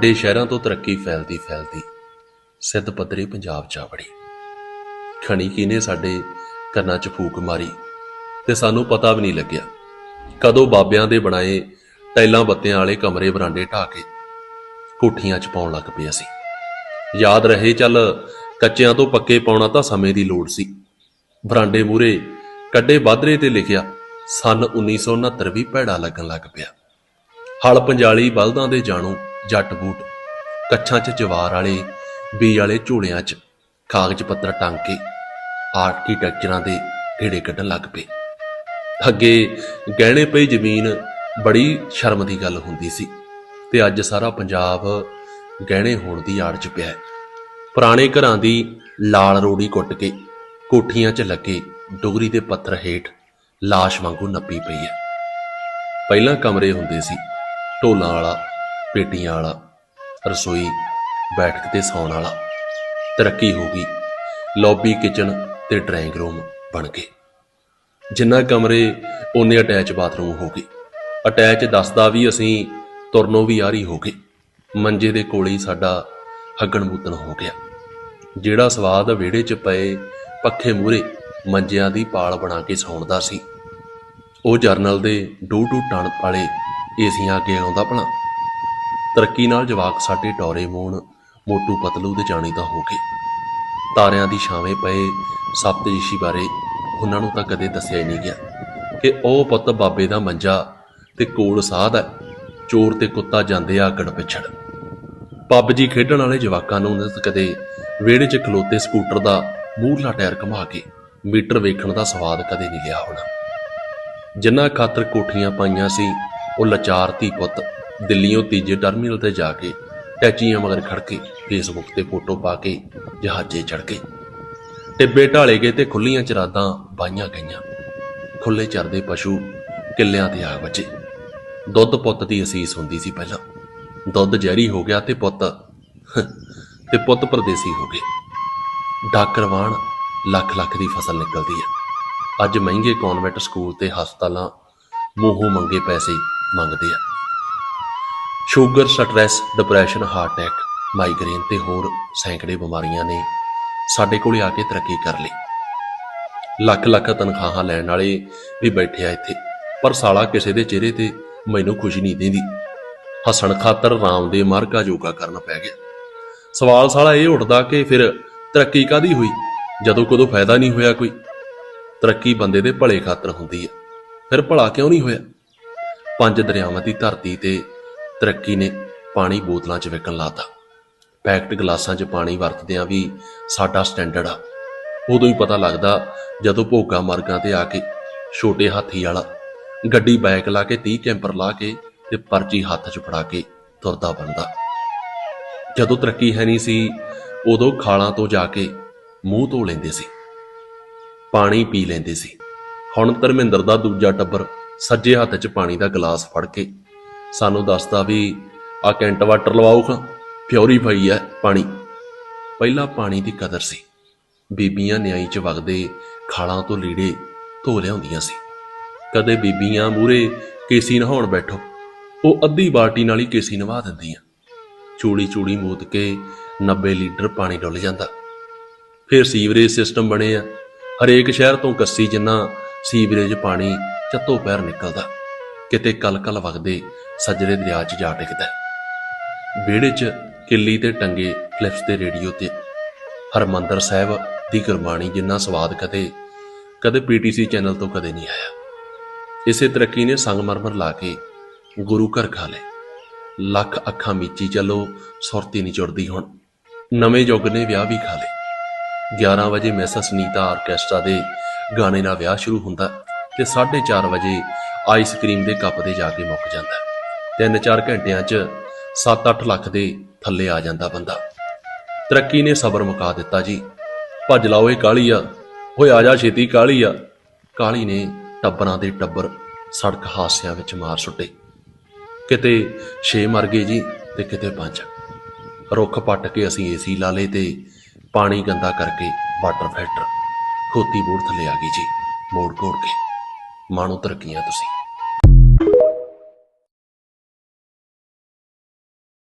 ਵੱਡੇ ਸ਼ਹਿਰਾਂ ਤੋਂ ਤਰੱਕੀ ਫੈਲਦੀ ਫੈਲਦੀ ਸਿੱਧ ਪੱਧਰੇ ਪੰਜਾਬ ਚ ਆਵੜੀ ਖਣੀ ਕੀ ਸਾਡੇ ਕੰਨਾਂ 'ਚ ਫੂਕ ਮਾਰੀ ਤੇ ਸਾਨੂੰ ਪਤਾ ਵੀ ਨਹੀਂ ਲੱਗਿਆ। ਕਦੋਂ ਬਾਬਿਆਂ ਦੇ ਬਣਾਏ ਟੈਲਾਂ ਬੱਤਿਆਂ ਵਾਲੇ ਕਮਰੇ ਬਰਾਂਡੇ ਢਾ ਕੇ ਕੋਠੀਆਂ 'ਚ ਪਾਉਣ ਲੱਗ ਪਏ ਅਸੀਂ। ਯਾਦ ਰਹੇ ਚੱਲ ਕੱਚਿਆਂ ਤੋਂ ਪੱਕੇ ਪਾਉਣਾ ਤਾਂ ਸਮੇਂ ਦੀ ਲੋੜ ਸੀ। ਬਰਾਂਡੇ ਮੂਰੇ ਕੱਡੇ ਬਾਦਰੇ ਤੇ ਲਿਖਿਆ, ਸਨ 1969 ਵੀ ਭੈੜਾ ਲੱਗਣ ਲੱਗ ਪਿਆ। ਹਲ ਪੰਜਾਲੀ ਬਲਦਾਂ ਦੇ ਜਾਣੋ ਜੱਟ ਬੂਟ, ਕੱਛਾਂ 'ਚ ਜਵਾਰ ਵਾਲੇ ਬੀ ਵਾਲੇ ਝੋਲਿਆਂ 'ਚ ਕਾਗਜ਼ ਪੱਤਰ ਟੰਗ ਕੇ ਆਰਕੀਟੈਕਚਰਾਂ ਦੇ ਢੇੜੇ ਕੱਢਣ ਲੱਗ ਪਏ। ਅੱਗੇ ਗਹਿਣੇ ਪਈ ਜ਼ਮੀਨ ਬੜੀ ਸ਼ਰਮ ਦੀ ਗੱਲ ਹੁੰਦੀ ਸੀ ਤੇ ਅੱਜ ਸਾਰਾ ਪੰਜਾਬ ਗਹਿਣੇ ਹੋਣ ਦੀ ਆੜ 'ਚ ਪਿਆ ਹੈ। ਪੁਰਾਣੇ ਘਰਾਂ ਦੀ ਲਾਲ ਰੋੜੀ ਕੁੱਟ ਕੇ ਕੋਠੀਆਂ 'ਚ ਲੱਗੇ ਡੁਗਰੀ ਦੇ ਪੱਥਰ ਹੇਠ ਲਾਸ਼ ਵਾਂਗੂ ਨੱਪੀ ਪਈ ਹੈ। ਪਹਿਲਾਂ ਕਮਰੇ ਹੁੰਦੇ ਸੀ, ਢੋਲਾਂ ਵਾਲਾ ਪੇਟੀਆਂ ਵਾਲਾ, ਰਸੋਈ ਬੈਠਕ ਤੇ ਸੌਣ ਵਾਲਾ, ਤਰੱਕੀ ਹੋ ਗਈ ਲੌਬੀ ਕਿਚਨ ਤੇ ਡਰਾਇੰਗ ਰੂਮ ਬਣ ਗਏ। ਜਿੰਨਾ ਕਮਰੇ ਉਹਨੇ ਅਟੈਚ ਬਾਥਰੂਮ ਹੋ ਗਏ। ਅਟੈਚ ਦੱਸਦਾ ਵੀ ਅਸੀਂ, ਤੁਰਨੋਂ ਵੀ ਆਰੀ ਹੋ ਗਏ। ਮੰਜੇ ਦੇ ਕੋਲੇ ਹੀ ਸਾਡਾ ਹੱਗਣ ਮੂਤਣ ਹੋ ਗਿਆ। ਜਿਹੜਾ ਸਵਾਦ ਵਿਹੜੇ 'ਚ ਪਏ ਪੱਖੇ ਮੂਰੇ ਮੰਜਿਆਂ ਦੀ ਪਾਲ ਬਣਾ ਕੇ ਸੌਣਦਾ ਸੀ। ਉਹ ਜਰਨਲ ਦੇ ਡੂ ਡੂ ਟਣ ਵਾਲੇ ਏਸੀਆਂ ਅੱਗੇ ਆਉਂਦਾ ਭਲਾ। ਤਰੱਕੀ ਨਾਲ ਜਵਾਕ ਸਾਡੇ ਟੌਰੇ ਮੋਣ ਮੋਟੂ ਪਤਲੂ ਦੇ ਜਾਣੀ ਤਾਂ ਹੋ ਗਏ। ਤਾਰਿਆਂ ਦੀ ਛਾਵੇਂ ਪਏ ਸਪਤਰਿਸ਼ੀ ਬਾਰੇ ਉਹਨਾਂ ਨੂੰ ਤਾਂ ਕਦੇ ਦੱਸਿਆ ਹੀ ਨਹੀਂ ਗਿਆ ਕਿ ਉਹ ਪੁੱਤ ਬਾਬੇ ਦਾ ਮੰਜਾ ਤੇ ਕੋਲ ਸਾਧ ਹੈ, ਚੋਰ ਤੇ ਕੁੱਤਾ ਜਾਂਦੇ ਆ ਅਗੜ ਪਿਛੜ। ਪੱਬਜੀ ਖੇਡਣ ਵਾਲੇ ਜਵਾਕਾਂ ਨੂੰ ਉਹਨਾਂ ਕਦੇ ਵਿਹੜੇ 'ਚ ਖਲੋਤੇ ਸਕੂਟਰ ਦਾ ਮੂਹਰਲਾ ਟਾਇਰ ਘੁਮਾ ਕੇ ਮੀਟਰ ਵੇਖਣ ਦਾ ਸਵਾਦ ਕਦੇ ਨਹੀਂ ਲਿਆ ਹੋਣਾ। ਜਿਨ੍ਹਾਂ ਖਾਤਰ ਕੋਠੀਆਂ ਪਾਈਆਂ ਸੀ, ਉਹ ਲਾਚਾਰ ਧੀ ਪੁੱਤ ਦਿੱਲੀੋਂ ਤੀਜੇ ਟਰਮੀਨਲ ਤੇ ਜਾ ਕੇ ਟੈਚੀਆਂ ਮਗਰ ਖੜ ਕੇ ਫੇਸਬੁੱਕ ਤੇ ਫੋਟੋ ਪਾ ਕੇ ਜਹਾਜ਼ੇ ਚੜ ਗਏ। ਟਿੱਬੇ ਢਾਲੇ ਗਏ ਤੇ ਖੁੱਲੀਆਂ ਚਰਾਦਾਂ ਬਾਈਆਂ ਗਈਆਂ। ਖੁੱਲੇ ਚਰਦੇ ਪਸ਼ੂ ਕਿੱਲਿਆਂ ਤੇ ਆ ਬਚੇ ਦੁੱਧ ਪੁੱਤ ਦੀ ਅਸੀਸ ਹੁੰਦੀ ਸੀ ਪਹਿਲਾਂ। ਦੁੱਧ ਜ਼ਹਿਰੀ ਹੋ ਗਿਆ ਤੇ ਪੁੱਤ ਤੇ ਪੁੱਤ ਪਰਦੇਸੀ ਹੋ ਗਏ। ਡਾਕਰਵਾਨ ਲੱਖ ਲੱਖ ਦੀ ਫਸਲ ਨਿਕਲਦੀ ਹੈ ਅੱਜ ਮਹਿੰਗੇ ਕਨਵੈਂਟ ਸਕੂਲ ਤੇ ਹਸਪਤਾਲਾਂ ਮੂੰਹੋਂ ਮੰਗੇ ਪੈਸੇ ਮੰਗਦੇ ਆ। Sugar, stress depression heart attack migraine ਤੇ ਹੋਰ ਸੈਂਕੜੇ ਬਿਮਾਰੀਆਂ ਨੇ ਸਾਡੇ ਕੋਲੇ ਆ ਕੇ ਤਰੱਕੀ ਕਰ ਲਈ। ਲੱਖ ਲੱਖ ਤਨਖਾਹਾਂ ਲੈਣ ਵਾਲੇ ਵੀ ਬੈਠੇ ਆ ਇੱਥੇ, ਪਰ ਸਾਲਾ ਕਿਸੇ ਦੇ ਚਿਹਰੇ ਤੇ ਮੈਨੂੰ ਖੁਸ਼ੀ ਨਹੀਂ ਦਿੰਦੀ। ਹੱਸਣ ਖਾਤਰ ਰਾਮ ਦੇ ਮਾਰਕਾ ਯੋਗਾ ਕਰਨਾ ਪੈ ਗਿਆ। ਸਵਾਲ ਸਾਲਾ ਇਹ ਉੱਠਦਾ ਕਿ ਫਿਰ ਤਰੱਕੀ ਕਾਦੀ ਹੋਈ? ਜਦੋਂ ਕਦੋਂ ਫਾਇਦਾ ਨਹੀਂ ਹੋਇਆ ਕੋਈ? ਤਰੱਕੀ ਬੰਦੇ ਦੇ ਭਲੇ ਖਾਤਰ ਹੁੰਦੀ ਹੈ ਫਿਰ ਭਲਾ ਕਿਉਂ ਨਹੀਂ ਹੋਇਆ? ਪੰਜ ਦਰਿਆਵਾਂ ਦੀ ਧਰਤੀ ਤੇ ਤਰੱਕੀ ਨੇ ਪਾਣੀ ਬੋਤਲਾਂ 'ਚ ਵਿਕਣ ਲਾਤਾ। ਪੈਕਟ ਗਲਾਸਾਂ 'ਚ ਪਾਣੀ ਵਰਤਦਿਆਂ ਵੀ ਸਾਡਾ ਸਟੈਂਡਰਡ ਆ। ਉਦੋਂ ਹੀ ਪਤਾ ਲੱਗਦਾ ਜਦੋਂ ਭੋਗਾ ਮਾਰਗਾਂ ਤੇ ਆ ਕੇ ਛੋਟੇ ਹਾਥੀ ਵਾਲਾ ਗੱਡੀ ਬੈਕ ਲਾ ਕੇ 30 ਕੈਂਪਰ ਲਾ ਕੇ ਤੇ ਪਰਚੀ ਹੱਥ 'ਚ ਫੜਾ ਕੇ ਤੁਰਦਾ ਬੰਦਾ ਜਦੋਂ ਤਰੱਕੀ ਹੈ ਨਹੀਂ ਸੀ, ਉਦੋਂ ਖਾਲਾਂ ਤੋਂ ਜਾ ਕੇ ਮੂੰਹ ਧੋ ਲੈਂਦੇ ਸੀ। ਪਾਣੀ ਪੀ ਲੈਂਦੇ ਸੀ। ਹੁਣ ਧਰਮਿੰਦਰ ਦਾ ਦੂਜਾ ਟੱਬਰ ਸੱਜੇ ਹੱਥ 'ਚ ਪਾਣੀ ਦਾ ਗਲਾਸ ਫੜ ਕੇ ਸਾਨੂੰ ਦੱਸਦਾ ਵੀ ਆ ਕੈਂਟ ਵਾਟਰ ਲਵਾਓ ਖਾਂ ਪਿਉਰੀਫਾਈ ਹੈ ਪਾਣੀ। ਪਹਿਲਾਂ ਪਾਣੀ ਦੀ ਕਦਰ ਸੀ। ਬੀਬੀਆਂ ਨਿਆਈ 'ਚ ਵਗਦੇ ਖਾਲਾਂ ਤੋਂ ਲੀੜੇ ਧੋ ਲਿਆਉਂਦੀਆਂ ਸੀ। ਕਦੇ ਬੀਬੀਆਂ ਮੂਰੇ ਕੇਸੀ ਨਹਾਉਣ ਬੈਠੋ। ਉਹ ਅੱਧੀ ਬਾਲਟੀ ਨਾਲ ਹੀ ਕੇਸੀ ਨਵਾ ਦਿੰਦੀਆਂ। ਚੂੜੀ ਚੂੜੀ ਮੋਤ ਕੇ 90 ਲੀਟਰ ਪਾਣੀ ਡੁੱਲ ਜਾਂਦਾ। ਫਿਰ ਸੀਵਰੇਜ ਸਿਸਟਮ ਬਣੇ ਆ। ਹਰੇਕ ਸ਼ਹਿਰ ਤੋਂ ਕੱਸੀ ਜਿੰਨਾ ਸੀਵਰੇਜ ਪਾਣੀ ਚੱਤੋ ਪੈਰ ਨਿਕਲਦਾ। ਕਿਤੇ ਕਲ-ਕਲ ਵਗਦੇ ਸੱਜਰੇ ਦਰਿਆ 'ਚ ਜਾ ਟਿਕਦਾ ਵਿਹੜੇ 'ਚ ਕਿੱਲੀ ਤੇ ਟੰਗੇ ਫਲਿਪਸ ਤੇ ਰੇਡੀਓ ਤੇ ਹਰਮੰਦਰ ਸਾਹਿਬ ਦੀ ਗੁਰਬਾਣੀ ਜਿੰਨਾ ਸਵਾਦ ਕਦੇ ਕਦੇ ਪੀਟੀਸੀ ਚੈਨਲ ਤੋਂ ਕਦੇ ਨਹੀਂ ਆਇਆ। ਇਸੇ ਤਰੱਕੀ ਨੇ ਸੰਗਮਰਮਰ ਲਾ ਕੇ ਗੁਰੂ ਘਰ ਖਾ ਲਏ। ਲੱਖ ਅੱਖਾਂ ਮੀਚੀ ਚੱਲੋ, ਸੁਰਤੀ ਨਹੀਂ ਚੁੜਦੀ ਹੁਣ। ਨਵੇਂ ਯੁੱਗ ਨੇ ਵਿਆਹ ਵੀ ਖਾ ਲਏ। 11 ਵਜੇ ਮੈਸਾ ਸੁਨੀਤਾ ਆਰਕੈਸਟਰਾ ਦੇ ਗਾਣੇ ਨਾਲ ਵਿਆਹ ਸ਼ੁਰੂ ਹੁੰਦਾ। ਤੇ 4:30 ਵਜੇ ਆਈਸਕ੍ਰੀਮ ਦੇ ਕੱਪ 'ਤੇ ਜਾ ਕੇ ਮੁੱਕ ਜਾਂਦਾ 3-4 ਘੰਟਿਆਂ 'ਚ 7-8 ਲੱਖ ਦੇ ਥੱਲੇ ਆ ਜਾਂਦਾ ਬੰਦਾ। ਤਰੱਕੀ ਨੇ ਸਬਰ ਮੁਕਾ ਦਿੱਤਾ ਜੀ। ਭੱਜ ਲਾਓ ਇਹ ਕਾਲੀ ਆ। ਓਏ ਆ ਜਾ ਛੇਤੀ ਕਾਲੀ ਆ। ਕਾਲੀ ਨੇ ਟੱਬਰਾਂ ਦੇ ਟੱਬਰ ਸੜਕ ਹਾਸਿਆਂ ਵਿੱਚ ਮਾਰ ਸੁੱਟੇ। ਕਿਤੇ 6 ਮਰ ਗਏ ਜੀ ਤੇ ਕਿਤੇ 5 ਰੁੱਖ ਪੱਟ ਕੇ ਅਸੀਂ ਏਸੀ ਲਾ ਲਏ ਤੇ ਪਾਣੀ ਗੰਦਾ ਕਰਕੇ ਵਾਟਰ ਫਿਲਟਰ ਖੋਤੀ ਬੋਰ ਥੱਲੇ ਆ ਗਈ ਜੀ। ਮੋੜ ਘੋੜ ਕੇ। ਮਾਣੋ ਤਰੱਕੀਆਂ ਤੁਸੀਂ।